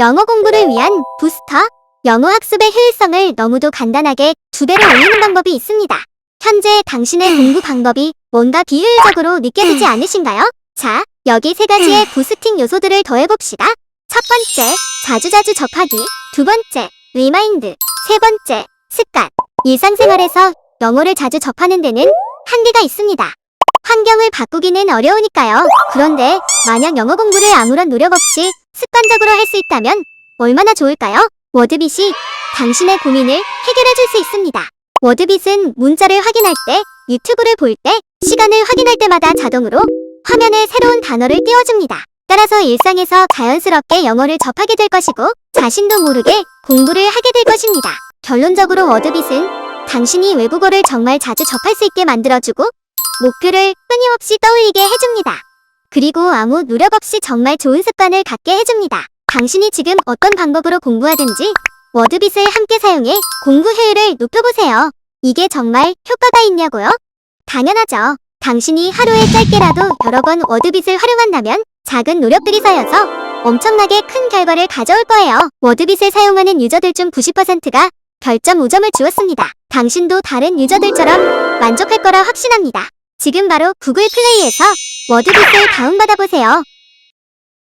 영어 공부를 위한 부스터, 영어 학습의 효율성을 너무도 간단하게 두 배로 올리는 방법이 있습니다. 현재 당신의 공부 방법이 뭔가 비효율적으로 느껴지지 않으신가요? 자, 여기 세 가지의 부스팅 요소들을 더해봅시다. 첫 번째, 자주자주 접하기. 두 번째, 리마인드. 세 번째, 습관. 일상생활에서 영어를 자주 접하는 데는 한계가 있습니다. 환경을 바꾸기는 어려우니까요. 그런데 만약 영어 공부를 아무런 노력 없이 습관적으로 할 수 있다면 얼마나 좋을까요? 워드빗이 당신의 고민을 해결해 줄 수 있습니다. 워드빗은 문자를 확인할 때, 유튜브를 볼 때, 시간을 확인할 때마다 자동으로 화면에 새로운 단어를 띄워줍니다. 따라서 일상에서 자연스럽게 영어를 접하게 될 것이고 자신도 모르게 공부를 하게 될 것입니다. 결론적으로 워드빗은 당신이 외국어를 정말 자주 접할 수 있게 만들어주고 목표를 끊임없이 떠올리게 해줍니다. 그리고 아무 노력 없이 정말 좋은 습관을 갖게 해줍니다. 당신이 지금 어떤 방법으로 공부하든지 워드빗을 함께 사용해 공부 효율을 높여보세요. 이게 정말 효과가 있냐고요? 당연하죠. 당신이 하루에 짧게라도 여러 번 워드빗을 활용한다면 작은 노력들이 쌓여서 엄청나게 큰 결과를 가져올 거예요. 워드빗을 사용하는 유저들 중 90%가 별점 5점을 주었습니다. 당신도 다른 유저들처럼 만족할 거라 확신합니다. 지금 바로 구글 플레이에서 워드빗을 다운받아 보세요.